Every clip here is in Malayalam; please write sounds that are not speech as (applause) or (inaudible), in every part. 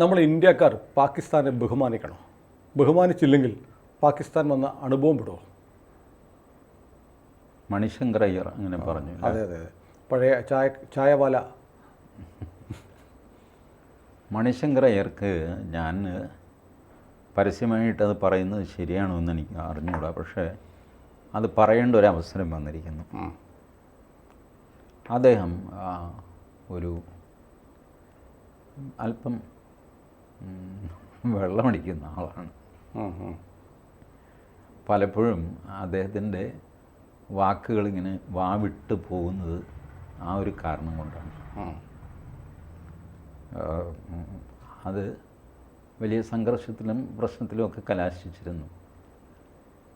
നമ്മൾ ഇന്ത്യക്കാർ പാകിസ്ഥാനെ ബഹുമാനിക്കണം. ബഹുമാനിച്ചില്ലെങ്കിൽ പാകിസ്ഥാൻ വന്ന അനുഭവം വിടുമോ മണിശങ്കർ അയ്യർ അങ്ങനെ പറഞ്ഞു അതെ അതെ പഴയ ചായ ചായവാല. മണിശങ്കർ അയ്യർക്ക് ഞാൻ പരസ്യമായിട്ട് അത് പറയുന്നത് ശരിയാണോ എന്ന് എനിക്ക് അറിഞ്ഞുകൂടാ പക്ഷേ അത് പറയേണ്ട ഒരു അവസരം വന്നിരിക്കുന്നു. അദ്ദേഹം ഒരു അല്പം വെള്ളമടിക്കുന്ന ആളാണ്. പലപ്പോഴും അദ്ദേഹത്തിന്റെ വാക്കുകളിങ്ങനെ വാവിട്ട് പോകുന്നത് ആ ഒരു കാരണം കൊണ്ടാണ്. അത് വലിയ സംഘർഷത്തിലും പ്രശ്നത്തിലും ഒക്കെ കലാശിച്ചിരുന്നു.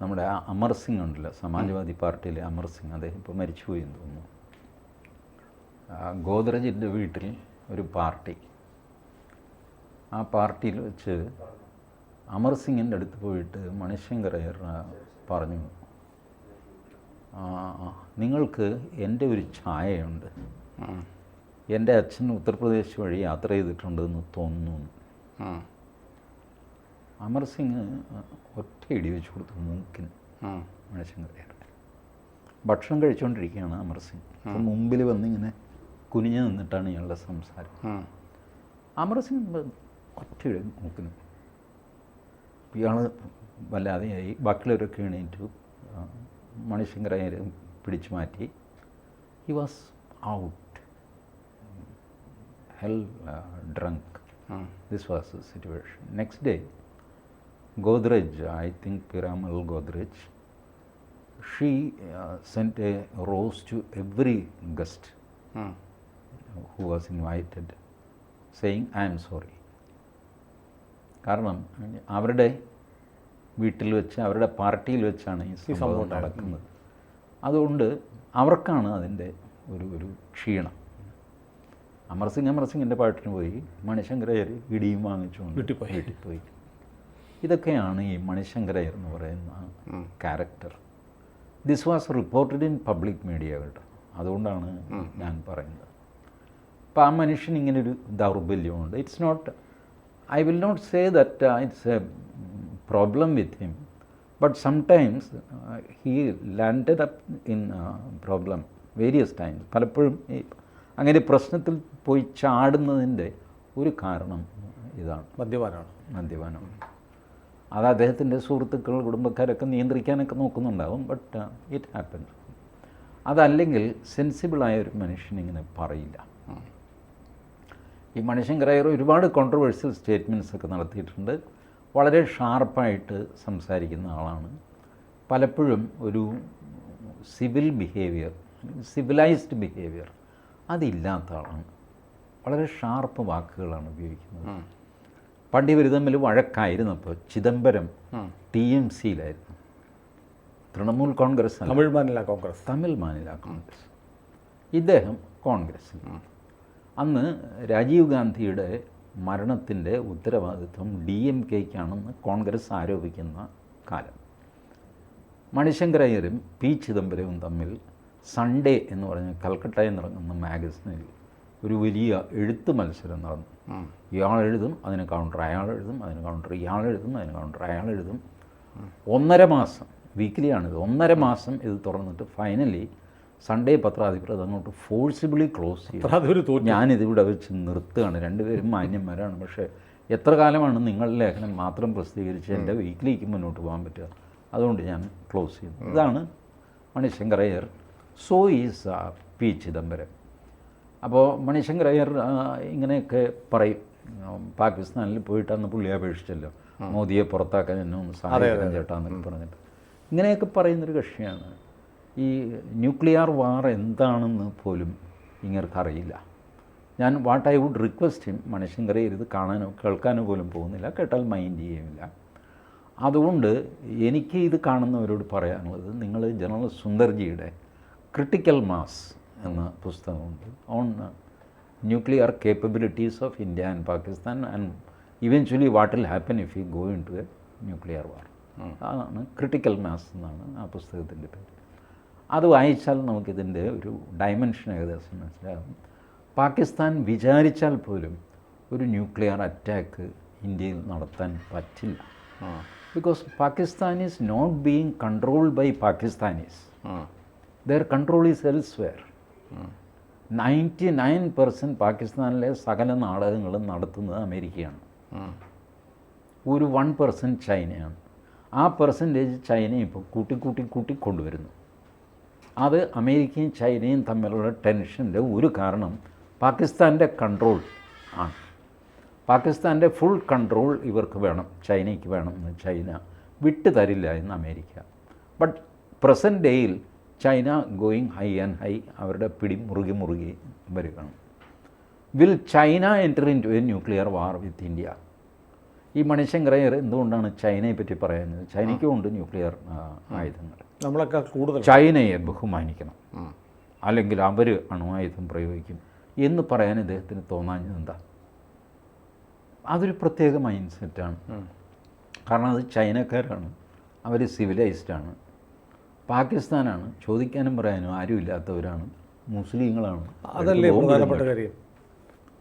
നമ്മുടെ അമർ സിംഗ് ഉണ്ടല്ലോ സമാജ്വാദി പാർട്ടിയിലെ അമർ സിംഗ് അദ്ദേഹം ഇപ്പോൾ മരിച്ചുപോയി എന്ന് തോന്നുന്നു. ഗോദ്രജിന്റെ വീട്ടിൽ ഒരു പാർട്ടി ആ പാർട്ടിയിൽ വെച്ച് അമർ സിംഗിന്റെ അടുത്ത് പോയിട്ട് മണിശങ്കർ അയ്യർ പറഞ്ഞു നിങ്ങൾക്ക് എന്റെ ഒരു ഛായയുണ്ട്. എന്റെ അച്ഛൻ ഉത്തർപ്രദേശ് വഴി യാത്ര ചെയ്തിട്ടുണ്ടെന്ന് തോന്നുന്നു. അമർ സിംഗ് ഒറ്റ ഇടി വെച്ച് കൊടുത്തു മൂക്കിന് മണിശങ്കർ അയ്യർ ഭക്ഷണം കഴിച്ചുകൊണ്ടിരിക്കുകയാണ് അമർ സിംഗ്. മുമ്പിൽ വന്നിങ്ങനെ കുനിഞ്ഞു നിന്നിട്ടാണ് ഇയാളുടെ സംസാരം. അമർ സിംഗ് ഒറ്റ ഇടി മൂക്കിന് ഇയാൾ വല്ലാതെയായി ബാക്കിയുള്ളവരൊക്കെ എണീറ്റു ആ, മണിശങ്കരയ്യരെ പിടിച്ചു മാറ്റി he was out hell drunk This was the situation. Next day, Godrej, I think Piramal Godrej, she uh, sent a rose to every guest who was invited, saying, I am sorry. കാരണം അവരുടെ വീട്ടിൽ വെച്ച് അവരുടെ പാർട്ടിയിൽ വെച്ചാണ് ഈ സംഭവം നടക്കുന്നത്. അതുകൊണ്ട് അവർക്കാണ് അതിന്റെ ഒരു ഒരു ക്ഷീണം. അമർസിംഗ് അമർസിംഗിന്റെ അമർ പാട്ടിന് പോയി മണിശങ്കരയർ ഇടിയും വാങ്ങിച്ചുകൊണ്ട് വീട്ടിൽ പോയി. വീട്ടിൽ പോയി. ഇതൊക്കെയാണ് ഈ മണിശങ്കരയർ എന്ന് പറയുന്ന character. This was reported in public media കേട്ടോ അതുകൊണ്ടാണ് ഞാൻ പറയുന്നത്. അപ്പോൾ ആ മനുഷ്യൻ ഇങ്ങനൊരു ദൗർബല്യമുണ്ട്. It's not I will not say that it's a problem with him but sometimes he landed up in problem various times പലപ്പോഴും ഈ അങ്ങനെ പ്രശ്നത്തിൽ പോയി ചാടുന്നതിന്റെ ഒരു കാരണം ഇതാണ്. മദ്യപാനമാണ് മദ്യപാനമാണ് അത് അദ്ദേഹത്തിന്റെ സുഹൃത്തുക്കൾ കുടുംബക്കാരൊക്കെ നിയന്ത്രിക്കാനൊക്കെ നോക്കുന്നുണ്ടാവും ബട്ട് ഇറ്റ് ഹാപ്പൻസ് അതല്ലെങ്കിൽ സെൻസിബിളായ ഒരു മനുഷ്യനിങ്ങനെ പറയില്ല. ഈ മണിശങ്കരയ്യർ ഒരുപാട് കോൺട്രവേഴ്സ്യൽ സ്റ്റേറ്റ്മെന്റ്സ് ഒക്കെ നടത്തിയിട്ടുണ്ട്. വളരെ ഷാർപ്പായിട്ട് സംസാരിക്കുന്ന ആളാണ്. പലപ്പോഴും ഒരു സിവിൽ ബിഹേവിയർ സിവിലൈസ്ഡ് ബിഹേവിയർ അതില്ലാത്ത ആളാണ്. വളരെ ഷാർപ്പ് വാക്കുകളാണ് ഉപയോഗിക്കുന്നത്. പണ്ട് ഇവർ തമ്മിൽ വഴക്കായിരുന്നപ്പോൾ Chidambaram T M സിയിലായിരുന്നു. Trinamool Congress Tamil Maanila Congress. Tamil Maanila Congress. ഇദ്ദേഹം കോൺഗ്രസ്സിൽ. അന്ന് രാജീവ് ഗാന്ധിയുടെ മരണത്തിന്റെ ഉത്തരവാദിത്വം ഡി എം കെക്കാണെന്ന് കോൺഗ്രസ് ആരോപിക്കുന്ന കാലം. മണിശങ്കരയ്യരും പി ചിദംബരവും തമ്മിൽ സൺഡേ എന്ന് പറഞ്ഞ കൽക്കട്ടയിൽ നടക്കുന്ന മാഗസിനിൽ ഒരു വലിയ എഴുത്ത് മത്സരം നടന്നു. ഇയാൾ എഴുതും അതിന് കൗണ്ടർ അയാൾ എഴുതും അതിന് കൗണ്ടർ ഇയാൾ എഴുതും അതിന് കൗണ്ടർ അയാൾ എഴുതും. ഒന്നര മാസം വീക്കിലിയാണിത് ഒന്നര മാസം ഇത് തുറന്നിട്ട് ഫൈനലി സൺഡേ പത്രാധിപർ അതങ്ങോട്ട് ഫോഴ്സിബിളി ക്ലോസ് ചെയ്യും ഞാനിതിവിടെ വെച്ച് നിർത്തുകയാണ്. രണ്ടുപേരും മാന്യന്മാരാണ്. പക്ഷേ എത്ര കാലമാണ് നിങ്ങളുടെ ലേഖനം മാത്രം പ്രസിദ്ധീകരിച്ച് എന്റെ വീക്കിലേക്ക് മുന്നോട്ട് പോകാൻ പറ്റുക? അതുകൊണ്ട് ഞാൻ ക്ലോസ് ചെയ്യുന്നു. ഇതാണ് Manishankar Aiyar so is P Chidambaram. അപ്പോൾ മണിശങ്കർ അയ്യർ ഇങ്ങനെയൊക്കെ പറയും. പാകിസ്ഥാനിൽ പോയിട്ട് അന്ന് പുള്ളി അപേക്ഷിച്ചല്ലോ. മോദിയെ പുറത്താക്കാൻ എന്നെ ഒന്ന് സഹായിക്കണം ചേട്ടാ എന്നൊക്കെ പറഞ്ഞിട്ട്. ഇങ്ങനെയൊക്കെ പറയുന്നൊരു കക്ഷിയാണ് ഈ ന്യൂക്ലിയർ വാർ എന്താണെന്ന് പോലും ഇങ്ങർക്ക് അറിയില്ല ഞാൻ what I would request him മനുഷ്യങ്കരെ ഇത് കാണാനോ കേൾക്കാനോ പോലും പോകുന്നില്ല. കേട്ടാൽ മൈൻഡ് ചെയ്യുമില്ല അതുകൊണ്ട് എനിക്ക് ഇത് കാണുന്നവരോട് പറയാനുള്ളത് നിങ്ങൾ ജനറൽ സുന്ദർജിയുടെ ക്രിട്ടിക്കൽ മാസ് എന്ന പുസ്തകമുണ്ട്. On nuclear capabilities of India and Pakistan and eventually what will happen if you go into a nuclear war അതാണ് ക്രിട്ടിക്കൽ മാസ് എന്നാണ് ആ പുസ്തകത്തിന്റെ പേര്. അത് വായിച്ചാൽ നമുക്കിതിന്റെ ഒരു ഡയമെൻഷൻ ഏകദേശം മനസ്സിലാകും. പാകിസ്ഥാൻ വിചാരിച്ചാൽ പോലും ഒരു ന്യൂക്ലിയർ അറ്റാക്ക് ഇന്ത്യയിൽ നടത്താൻ പറ്റില്ല. Because Pakistan is not being controlled by Pakistanis their control is elsewhere ninety nine percent പാകിസ്ഥാനിലെ സകല നാടകങ്ങളും നടത്തുന്നത് അമേരിക്കയാണ്. ഒരു വൺ പെർസെന്റ് ചൈനയാണ്. ആ പെർസെന്റേജ് ചൈന ഇപ്പോൾ കൂട്ടി കൂട്ടി കൂട്ടി കൊണ്ടുവരുന്നു. അത് അമേരിക്കയും ചൈനയും തമ്മിലുള്ള ടെൻഷന്റെ ഒരു കാരണം പാകിസ്ഥാന്റെ കൺട്രോൾ ആണ്. പാകിസ്ഥാന്റെ ഫുൾ കൺട്രോൾ ഇവർക്ക് വേണം ചൈനയ്ക്ക് വേണം എന്ന് ചൈന വിട്ടു തരില്ല എന്ന് അമേരിക്ക. ബട്ട് പ്രസന്റ് ഡേയിൽ China going high and high അവരുടെ പിടി മുറുകി മുറുകി വരികയാണ്. Will China enter into a nuclear war with India ഈ മണിശങ്കരയ്യർ എന്തുകൊണ്ടാണ് ചൈനയെ പറ്റി പറയുന്നത്? ചൈനയ്ക്കും ഉണ്ട് ന്യൂക്ലിയർ ആയുധങ്ങൾ. നമ്മളൊക്കെ കൂടുതൽ ചൈനയെ ബഹുമാനിക്കണം. അല്ലെങ്കിൽ അവർ അണുവായുധം പ്രയോഗിക്കും എന്ന് പറയാൻ ഇദ്ദേഹത്തിന് തോന്നാഞ്ഞത് എന്താ? അതൊരു പ്രത്യേക മൈൻഡ് സെറ്റാണ് കാരണം അത് ചൈനക്കാരാണ്. അവർ സിവിലൈസ്ഡാണ് പാകിസ്ഥാനാണ്. ചോദിക്കാനും പറയാനും ആരുമില്ലാത്തവരാണ്. മുസ്ലിങ്ങളാണ്. അതല്ലേ പ്രധാനപ്പെട്ട കാര്യം?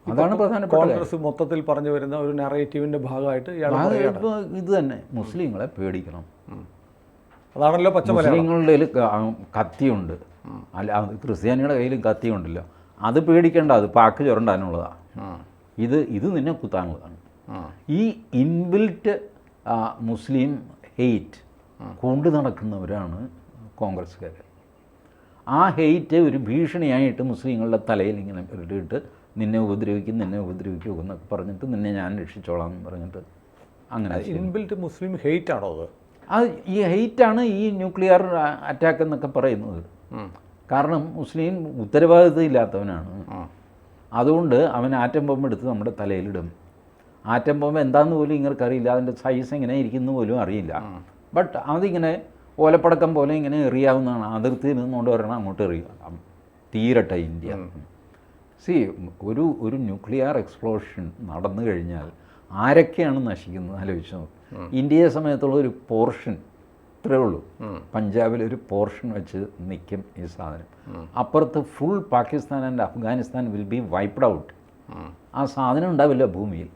അതാണ് പ്രധാന കോൺഗ്രസ് മൊത്തത്തിൽ പറഞ്ഞു വരുന്ന ഒരു നറേറ്റീവിന്റെ ഭാഗമായിട്ട് ഇത് തന്നെ. മുസ്ലിങ്ങളെ പേടിക്കണം. അതാണല്ലോ പച്ച മുസ്ലിങ്ങളുടെ കയ്യിൽ കത്തിയുണ്ട്. അല്ല ക്രിസ്ത്യാനിയുടെ കയ്യിലും കത്തിയുണ്ടല്ലോ. അത് പേടിക്കേണ്ട അത് പാക്ക് ചുരണ്ടാനുള്ളതാണ് ഇത് ഇത് നിന്നെ കുത്താനുള്ളതാണ്. ഈ ഇൻബിൽറ്റ് മുസ്ലിം ഹെയ്റ്റ് കൊണ്ടു നടക്കുന്നവരാണ് കോൺഗ്രസ്സുകാർ ആ ഹെയ്റ്റ് ഒരു ഭീഷണിയായിട്ട് മുസ്ലിങ്ങളുടെ തലയിൽ ഇങ്ങനെ ഇട്ടിട്ട് നിന്നെ ഉപദ്രവിക്കും നിന്നെ ഉപദ്രവിക്കും എന്നൊക്കെ പറഞ്ഞിട്ട് നിന്നെ ഞാൻ രക്ഷിച്ചോളാം എന്ന് പറഞ്ഞിട്ട് അങ്ങനെ ഇൻബിൽറ്റ് മുസ്ലിം ഹെയ്റ്റ് ആണോ അത്? അത് ഈ ഹെയ്റ്റാണ് ഈ ന്യൂക്ലിയർ അറ്റാക്ക് എന്നൊക്കെ പറയുന്നത്. കാരണം മുസ്ലിം ഉത്തരവാദിത്വം ഇല്ലാത്തവനാണ് അതുകൊണ്ട് അവൻ ആറ്റം ബോംബ് എടുത്ത് നമ്മുടെ തലയിലിടും. ആറ്റം ബോംബ് എന്താണെന്ന് പോലും ഇങ്ങനെ അറിയില്ല അതിന്റെ സൈസ് എങ്ങനെ ഇരിക്കുന്നു പോലും അറിയില്ല. ബട്ട് അതിങ്ങനെ ഓലപ്പടക്കം പോലെ ഇങ്ങനെ എറിയാവുന്നതാണ്. അതിർത്തിയിൽ നിന്നുകൊണ്ട് ഒരെണ്ണം അങ്ങോട്ട് എറിയുക തീരട്ടെ ഇന്ത്യ. സി ഒരു ഒരു ന്യൂക്ലിയർ എക്സ്പ്ലോഷൻ നടന്നു കഴിഞ്ഞാൽ ആരൊക്കെയാണ് നശിക്കുന്നത്? ആലോചിച്ച് നോക്കും. ഇന്ത്യയെ സമയത്തുള്ള ഒരു പോർഷൻ ഇത്രേ ഉള്ളൂ. പഞ്ചാബിൽ ഒരു പോർഷൻ വെച്ച് നിൽക്കും ഈ സാധനം. അപ്പുറത്ത് full Pakistan and Afghanistan will be wiped out ആ സാധനം ഉണ്ടാവില്ല ഭൂമിയിൽ.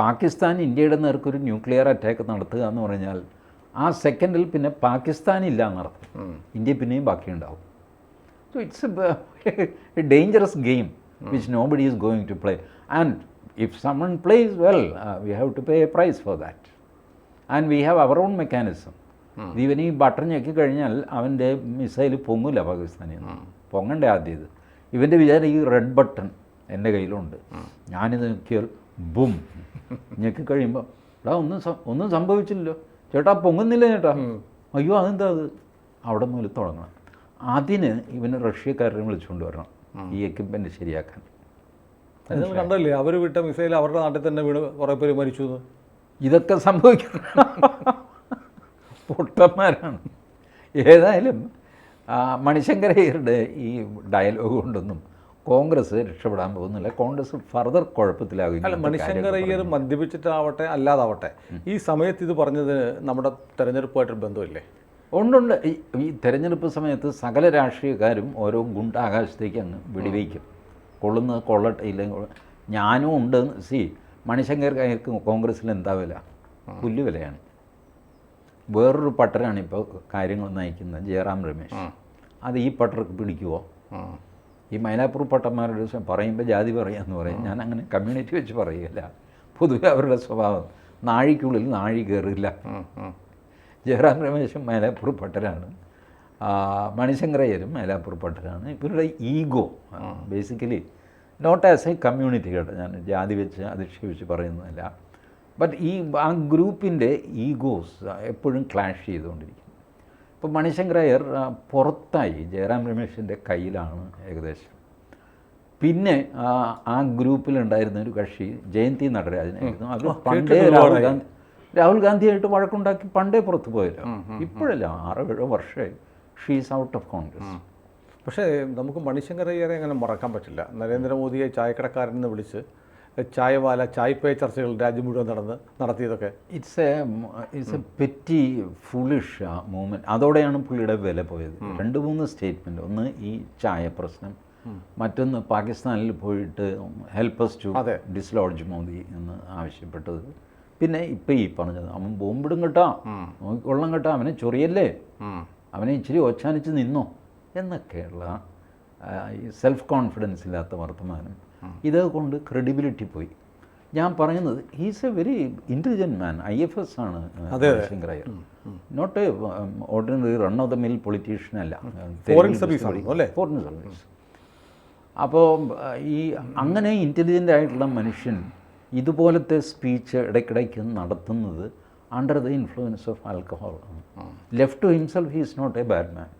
പാകിസ്ഥാൻ ഇന്ത്യയുടെ നേർക്കൊരു ന്യൂക്ലിയർ അറ്റാക്ക് നടത്തുക എന്ന് പറഞ്ഞാൽ ആ സെക്കൻഡിൽ പിന്നെ പാകിസ്ഥാൻ ഇല്ല എന്നർത്ഥം ഇന്ത്യ പിന്നെയും ബാക്കിയുണ്ടാവും. So it's a, (laughs) a dangerous game which nobody is going to play. And if someone plays well, uh, we have to pay a price for that. And we have our own mechanism. ഇവൻ ഈ ബട്ടൺ ഞെക്കി കഴിഞ്ഞാൽ അവന്റെ മിസൈൽ പൊങ്ങില്ല പാകിസ്ഥാനിൽ നിന്ന്. പൊങ്ങണ്ടേ ആദ്യം ഇത് ഇവന്റെ വിചാരം ഈ റെഡ് ബട്ടൺ എന്റെ കയ്യിലുണ്ട്. ഞാനിത് ഞെക്കിയാൽ ബും. ഞെക്കി കഴിയുമ്പോൾ എടാ ഒന്നും സം- ഒന്നും സംഭവിച്ചില്ലല്ലോ. ചേട്ടാ പൊങ്ങുന്നില്ല ചേട്ടാ. അയ്യോ അതെന്താ അത്? അവിടെ മുതൽ തുടങ്ങണം. അതിന് ഇവന് റഷ്യക്കാരനെ വിളിച്ചുകൊണ്ട് വരണം. ഈ എക്യുപ്മെന്റ് ശരിയാക്കാൻ. നിങ്ങൾ കണ്ടല്ലേ അവർ വിട്ട മിസൈൽ അവരുടെ നാട്ടിൽ തന്നെ വീണ് കുറേ പേര് മരിച്ചു എന്ന് ഇതൊക്കെ സംഭവിക്കണം. പൊട്ടന്മാരാണ്. ഏതായാലും മണിശങ്കരയ്യരുടെ ഈ ഡയലോഗ് കൊണ്ടൊന്നും കോൺഗ്രസ് രക്ഷപ്പെടാൻ പോകുന്നില്ല. കോൺഗ്രസ് ഫർദർ കുഴപ്പത്തിലാകും അല്ല മണിശങ്കരയ്യർ മദ്യപിച്ചിട്ടാവട്ടെ അല്ലാതാവട്ടെ ഈ സമയത്ത് ഇത് പറഞ്ഞതിന് നമ്മുടെ തെരഞ്ഞെടുപ്പുമായിട്ടൊരു ബന്ധമില്ലേ? ഉണ്ടുണ്ട് ഈ ഈ തെരഞ്ഞെടുപ്പ് സമയത്ത് സകല രാഷ്ട്രീയക്കാരും ഓരോ ഗുണ്ട ആകാശത്തേക്ക് അങ്ങ് വെടിവെക്കും. കൊള്ളുന്നത് കൊള്ളട്ടെ ഇല്ലെങ്കിൽ ഞാനും ഉണ്ട്. സി മണിശങ്കർ കയർക്ക് കോൺഗ്രസ്സിൽ എന്താ വില? പുല്ല് വിലയാണ്. വേറൊരു പട്ടരാണ് ഇപ്പോൾ കാര്യങ്ങൾ നയിക്കുന്നത്. ജയറാം രമേശ്. അത് ഈ പട്ടർക്ക് പിടിക്കുമോ ഈ മൈലാപ്പൂർ പട്ടന്മാരുടെ ദിവസം പറയുമ്പോൾ ജാതി പറയാമെന്ന് പറയും. ഞാൻ അങ്ങനെ കമ്മ്യൂണിറ്റി വെച്ച് പറയുകയില്ല. പൊതുവെ അവരുടെ സ്വഭാവം നാഴിക്കുള്ളിൽ നാഴി കയറില്ല ജയറാം രമേശും മേലാപ്പൂർ പട്ടരാണ് ആ, മണിശങ്കരയ്യരും മേലാപ്പൂർ പട്ടരാണ് ഇവരുടെ ego basically not as a community കേട്ടോ ഞാൻ ജാതി വെച്ച് അധിക്ഷേപിച്ച് പറയുന്നതല്ല. ബട്ട് ഈ ആ ഗ്രൂപ്പിന്റെ ഈഗോസ് എപ്പോഴും ക്ലാഷ് ചെയ്തുകൊണ്ടിരിക്കും ഇപ്പോൾ മണിശങ്കരയ്യർ പുറത്തായി ജയറാം രമേശിന്റെ കയ്യിലാണ് ഏകദേശം. പിന്നെ ആ, ആ ഗ്രൂപ്പിലുണ്ടായിരുന്ന ഒരു കക്ഷി ജയന്തി നടരാജനായിരുന്നു. അത് പണ്ടേ രാഹുൽ ഗാന്ധി രാഹുൽ ഗാന്ധിയായിട്ട് വഴക്കുണ്ടാക്കി പണ്ടേ പുറത്തു പോയല്ലോ. ഇപ്പോഴല്ല ആറോ ഏഴോ വർഷമായി ഷീസ് ഔട്ട് ഓഫ് കോൺഗ്രസ് പക്ഷേ നമുക്ക് മണിശങ്കർ അയ്യരെ അങ്ങനെ മറക്കാൻ പറ്റില്ല. നരേന്ദ്രമോദിയെ ചായക്കടക്കാരൻ എന്ന് വിളിച്ച് ചായവാല ചായ്പേ ചർച്ചകൾ രാജ്യം മുഴുവൻ നടന്ന് നടത്തിയതൊക്കെ. It's a it's a petty foolish movement അതോടെയാണ് പുള്ളിയുടെ വില പോയത്. രണ്ട് മൂന്ന് സ്റ്റേറ്റ്മെന്റ് ഒന്ന് ഈ ചായ പ്രശ്നം. മറ്റൊന്ന് പാകിസ്ഥാനിൽ പോയിട്ട് ഹെൽപ്പസ് ടു അതെ. ഡിസ്ലോഡ്ജ് മോദി എന്ന് ആവശ്യപ്പെട്ടത്. പിന്നെ ഇപ്പം ഈ പറഞ്ഞത് അവൻ ബോംബിടും കേട്ടോ. നോക്കിക്കൊള്ളം കേട്ടാ. അവനെ ചൊറിയല്ലേ? അവനെ ഇച്ചിരി ഓച്ചാനിച്ച് നിന്നോ? എന്നൊക്കെയുള്ള സെൽഫ് കോൺഫിഡൻസ് ഇല്ലാത്ത വർത്തമാനം. ഇതുകൊണ്ട് ക്രെഡിബിലിറ്റി പോയി. ഞാൻ പറയുന്നത് he's a very intelligent man I F S ആണ് Shankar Aiyar not a ordinary run of the mill politician അല്ല. Foreign service? ഫോറിൻ സർവീസ് അപ്പോൾ ഈ അങ്ങനെ ഇന്റലിജന്റ് ആയിട്ടുള്ള മനുഷ്യൻ ഇതുപോലത്തെ സ്പീച്ച് ഇടയ്ക്കിടയ്ക്ക് നടത്തുന്നത് under the influence of alcohol left to himself he is not a bad man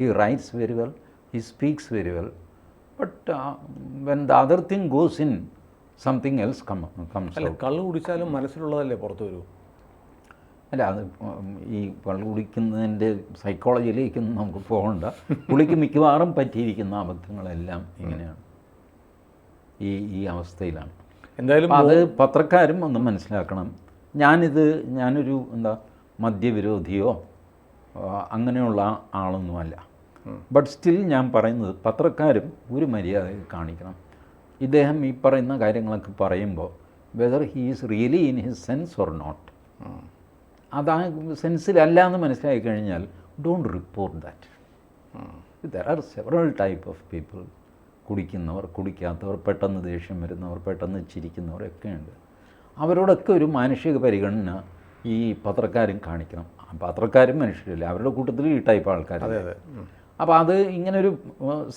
he writes very well he speaks very well but when the other thing goes in something else come comes അല്ല കള്ള് കുടിച്ചാലും മനസ്സിലുള്ളതല്ലേ പുറത്തു വരൂ? അല്ല അത് ഈ കള്ള് കുടിക്കുന്നതിന്റെ സൈക്കോളജിയിലേക്കൊന്നും നമുക്ക് പോകണ്ട. പുള്ളിക്ക് മിക്കവാറും പറ്റിയിരിക്കുന്ന അബദ്ധങ്ങളെല്ലാം ഇങ്ങനെയാണ്. ഈ ഈ അവസ്ഥയിലാണ്. എന്തായാലും അത് പത്രക്കാരും ഒന്ന് മനസ്സിലാക്കണം. ഞാനിത് ഞാനൊരു എന്താ മദ്യവിരോധിയോ അങ്ങനെയുള്ള ആളൊന്നുമല്ല. ബട്ട് സ്റ്റിൽ ഞാൻ പറയുന്നത് പത്രക്കാരും ഒരു മര്യാദ കാണിക്കണം. ഇദ്ദേഹം ഈ പറയുന്ന കാര്യങ്ങളൊക്കെ പറയുമ്പോൾ whether he is really in his sense or not അത് ആ സെൻസിലല്ല എന്ന് മനസ്സിലാക്കി കഴിഞ്ഞാൽ don't report that there are several type of people കുടിക്കുന്നവർ കുടിക്കാത്തവർ പെട്ടെന്ന് ദേഷ്യം വരുന്നവർ പെട്ടെന്ന് ചിരിക്കുന്നവർ ഒക്കെ ഉണ്ട് അവരോടൊക്കെ ഒരു മാനുഷിക പരിഗണന ഈ പത്രക്കാരും കാണിക്കണം. ആ പത്രക്കാരും മനുഷ്യരില്ല? അവരുടെ കൂട്ടത്തിൽ ഈ ടൈപ്പ് ആൾക്കാർ അതെ അതെ. അപ്പോൾ അത് ഇങ്ങനൊരു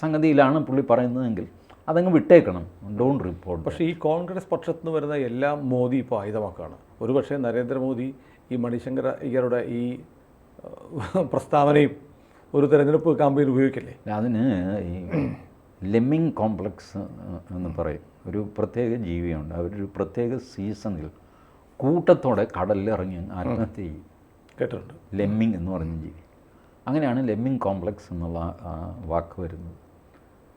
സംഗതിയിലാണ് പുള്ളി പറയുന്നതെങ്കിൽ അതങ്ങ് വിട്ടേക്കണം. ഡോണ്ട് റിപ്പോർട്ട് പക്ഷേ ഈ കോൺഗ്രസ് പക്ഷത്തു നിന്ന് വരുന്ന എല്ലാം മോദി ഇപ്പോൾ ആയുധമാക്കുകയാണ് ഒരുപക്ഷെ നരേന്ദ്രമോദി ഈ മണിശങ്കർ അയ്യരുടെ ഈ പ്രസ്താവനയും ഒരു തെരഞ്ഞെടുപ്പ് ക്യാമ്പയിൻ ഉപയോഗിക്കില്ലേ? അതിന് ഈ ലെമ്മിങ് കോംപ്ലക്സ് എന്ന് പറയും. ഒരു പ്രത്യേക ജീവിയുണ്ട്. അവരൊരു പ്രത്യേക സീസണിൽ കൂട്ടത്തോടെ കടലിലിറങ്ങി ആത്മഹത്യ ചെയ്യും. കേട്ടിട്ടുണ്ട്. ലെമ്മിങ് എന്ന് പറഞ്ഞ ജീവി. അങ്ങനെയാണ് ലെമ്മിങ് കോംപ്ലക്സ് എന്നുള്ള വാക്ക് വരുന്നത്.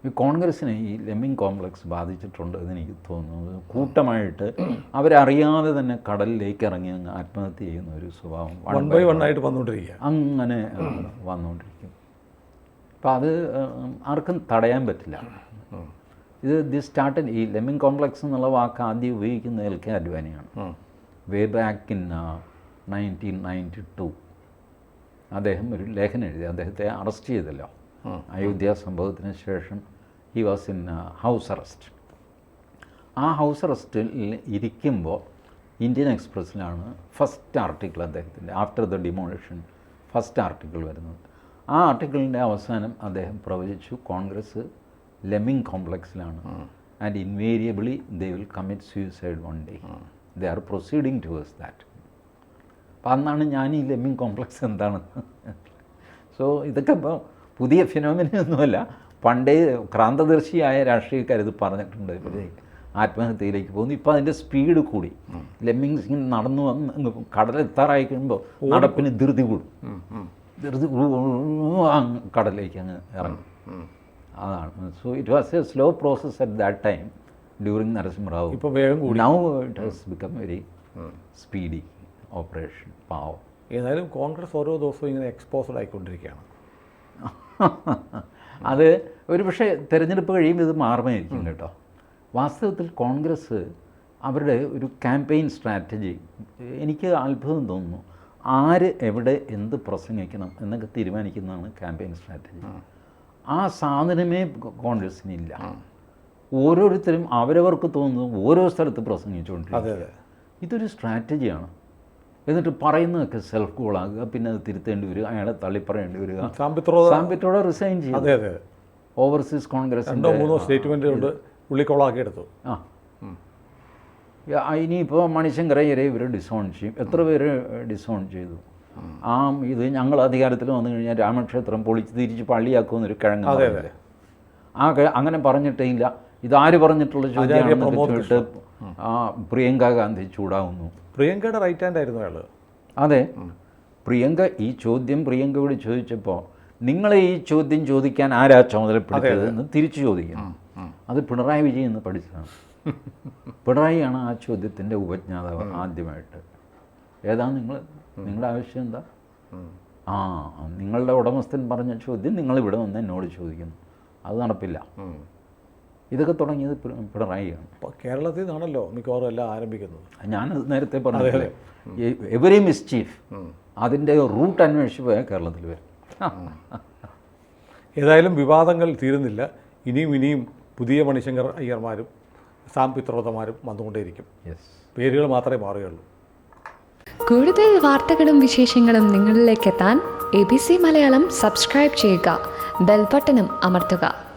ഈ കോൺഗ്രസ്സിനെ ഈ ലെമ്മിങ് കോംപ്ലക്സ് ബാധിച്ചിട്ടുണ്ട് എന്ന് എനിക്ക് തോന്നുന്നത്. കൂട്ടമായിട്ട് അവരറിയാതെ തന്നെ കടലിലേക്ക് ഇറങ്ങി അങ്ങ് ആത്മഹത്യ ചെയ്യുന്ന ഒരു സ്വഭാവം വൺ ബൈ വൺ ആയിട്ട് വന്നുകൊണ്ടിരിക്കുക. അങ്ങനെ വന്നുകൊണ്ടിരിക്കും. അപ്പം അത് ആർക്കും തടയാൻ പറ്റില്ല. ഇത് ദി സ്റ്റാർട്ടഡ് ഈ ലെമിൻ കോംപ്ലക്സ് എന്നുള്ള വാക്ക് ആദ്യം ഉപയോഗിക്കുന്ന L K അഡ്വാനിയാണ്. Way back in nineteen ninety two. അദ്ദേഹം ഒരു ലേഖനം എഴുതി. അദ്ദേഹത്തെ അറസ്റ്റ് ചെയ്തല്ലോ. അയോധ്യ സംഭവത്തിന് ശേഷം he was in house arrest ആ ഹൗസ് അറസ്റ്റിൽ ഇരിക്കുമ്പോൾ ഇന്ത്യൻ എക്സ്പ്രസ്സിലാണ് ഫസ്റ്റ് ആർട്ടിക്കിൾ അദ്ദേഹത്തിന്റെ after the demolition first article വരുന്നത്. ആ ആർട്ടിക്കിളിന്റെ അവസാനം അദ്ദേഹം പ്രവചിച്ചു. Congress lemming കോംപ്ലക്സിലാണ്. And invariably they will commit suicide one day they are proceeding towards that അപ്പം അന്നാണ് ഞാൻ ഈ ലെമ്മിങ് കോംപ്ലക്സ് എന്താണ്? സോ ഇതൊക്കെ ഇപ്പോൾ പുതിയ ഫിനോമിനൊന്നുമല്ല പണ്ടേ ക്രാന്തദർശിയായ രാഷ്ട്രീയക്കാർ ഇത് പറഞ്ഞിട്ടുണ്ട്. ഇപ്പോഴേ ആത്മഹത്യയിലേക്ക് പോകുന്നു. ഇപ്പോൾ അതിന്റെ സ്പീഡ് കൂടി. ലെമ്മിങ്സ് ഇങ്ങനെ നടന്നു വന്ന് കടലെത്താറായി കഴിയുമ്പോൾ നടപ്പിന് ധൃതി കൂടും. കടലിലേക്ക് അങ്ങ് ഇറങ്ങും. അതാണ്. So it was a slow process at that time during Narasimha Rao ഇപ്പോൾ വേഗം കൂടി. Now it has become very speedy operation പാവം ഏതായാലും കോൺഗ്രസ് ഓരോ ദിവസവും ഇങ്ങനെ എക്സ്പോസ്ഡ് ആയിക്കൊണ്ടിരിക്കുകയാണ്. (laughs) അത് ഒരു പക്ഷേ തിരഞ്ഞെടുപ്പ് കഴിയുമ്പോൾ ഇത് മാറുമായിരിക്കും കേട്ടോ. വാസ്തവത്തിൽ കോൺഗ്രസ് അവരുടെ ഒരു ക്യാമ്പയിൻ സ്ട്രാറ്റജി എനിക്ക് അത്ഭുതം തോന്നുന്നു. ആര് എവിടെ എന്ത് പ്രസംഗിക്കണം എന്നൊക്കെ തീരുമാനിക്കുന്നതാണ് ക്യാമ്പയിൻ സ്ട്രാറ്റജി ആ സാധനമേ കോൺഗ്രസ്സിനില്ല. ഓരോരുത്തരും അവരവർക്ക് തോന്നുന്നു ഓരോ സ്ഥലത്ത് പ്രസംഗിച്ചുകൊണ്ടിരിക്കും ഇതൊരു സ്ട്രാറ്റജിയാണ് എന്നിട്ട് പറയുന്നതൊക്കെ സെൽഫ് ഗോളാകുക പിന്നെ അത് തിരുത്തേണ്ടി വരിക അയാളെ തള്ളിപ്പറയേണ്ടി വരിക. സാമ്പിത്രോത സാമ്പിറ്റോടെ റിസൈൻ അതെ ഓവർസീസ് കോൺഗ്രസ് രണ്ടോ മൂന്നോ സ്റ്റേറ്റ്മെന്റ് കൊണ്ട് എടുത്തു ആ. ഇനിയിപ്പോൾ മണിശങ്കരയ്യരെ ഇവർ ഡിസോൺ ചെയ്യും. എത്ര പേര് ഡിസോൺ ചെയ്തു? ആ ഇത് ഞങ്ങൾ അധികാരത്തിൽ വന്നു കഴിഞ്ഞാൽ രാമക്ഷേത്രം പൊളിച്ച് തിരിച്ച് പള്ളിയാക്കുമെന്നൊരു കിഴങ്ങ്? ആ അങ്ങനെ പറഞ്ഞിട്ടേ ഇല്ല. ഇതാര് പറഞ്ഞിട്ടുള്ള ചോദ്യമാണെന്ന് ചോദിച്ചിട്ട് ആ പ്രിയങ്ക ഗാന്ധി ചൂടാവുന്നു. പ്രിയങ്കയുടെ റൈറ്റ് ഹാൻഡ് ആയിരുന്നു അയാൾ അതെ. പ്രിയങ്ക ഈ ചോദ്യം പ്രിയങ്കയോട് ചോദിച്ചപ്പോൾ നിങ്ങളെ ഈ ചോദ്യം ചോദിക്കാൻ ആരാ ചുമതലപ്പെടുത്തിയത് എന്ന് തിരിച്ചു ചോദിക്കണം അത് പിണറായി വിജയൻ എന്ന് പഠിച്ചതാണ്. പിണറായിയാണ് ആ ചോദ്യത്തിന്റെ ഉപജ്ഞാതാവ് ആദ്യമായിട്ട്. ഏതാ നിങ്ങൾ? നിങ്ങളുടെ ആവശ്യം എന്താ? ആ നിങ്ങളുടെ ഉടമസ്ഥൻ പറഞ്ഞ ചോദ്യം നിങ്ങൾ ഇവിടെ വന്ന് എന്നോട് ചോദിക്കുന്നു. അത് നടപ്പില്ല. ഇതൊക്കെ തുടങ്ങിയത് പിണ- പിണറായിയാണ്. ഇപ്പോൾ കേരളത്തിൽ നിന്നാണല്ലോ മിക്കവാറും എല്ലാം ആരംഭിക്കുന്നത്. ഞാൻ നേരത്തെ പറഞ്ഞത് എവറി മിസ്ചീഫ് അതിന്റെ റൂട്ട് അന്വേഷിച്ച് പോയാൽ കേരളത്തിൽ വരും. ഏതായാലും വിവാദങ്ങൾ തീരുന്നില്ല. ഇനിയും ഇനിയും പുതിയ മണിശങ്കർ അയ്യർമാരും സാം പിത്രോതമാരും വന്നുകൊണ്ടേയിരിക്കും. യെസ് പേരുകൾ മാത്രമേ മാറുകയുള്ളൂ. കൂടുതൽ വാർത്തകളും വിശേഷങ്ങളും നിങ്ങളിലേക്ക് എത്താൻ A B C Malayalam subscribe ചെയ്യുക. ബെൽബട്ടനും അമർത്തുക.